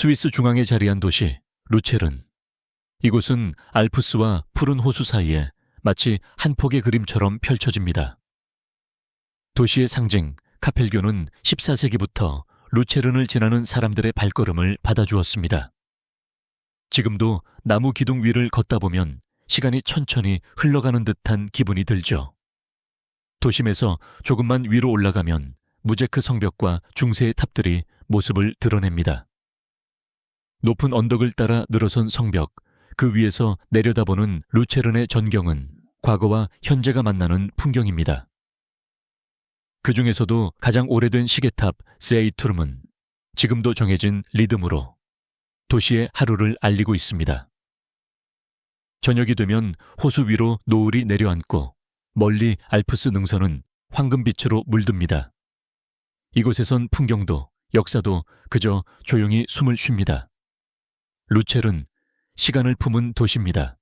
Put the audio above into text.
스위스 중앙에 자리한 도시 루체른. 이곳은 알프스와 푸른 호수 사이에 마치 한 폭의 그림처럼 펼쳐집니다. 도시의 상징 카펠교는 14세기부터 루체른을 지나는 사람들의 발걸음을 받아주었습니다. 지금도 나무 기둥 위를 걷다 보면 시간이 천천히 흘러가는 듯한 기분이 들죠. 도심에서 조금만 위로 올라가면 무제크 성벽과 중세의 탑들이 모습을 드러냅니다. 높은 언덕을 따라 늘어선 성벽, 그 위에서 내려다보는 루체른의 전경은 과거와 현재가 만나는 풍경입니다. 그 중에서도 가장 오래된 시계탑 세이투름은 지금도 정해진 리듬으로 도시의 하루를 알리고 있습니다. 저녁이 되면 호수 위로 노을이 내려앉고 멀리 알프스 능선은 황금빛으로 물듭니다. 이곳에선 풍경도 역사도 그저 조용히 숨을 쉽니다. 루첼은 시간을 품은 도시입니다.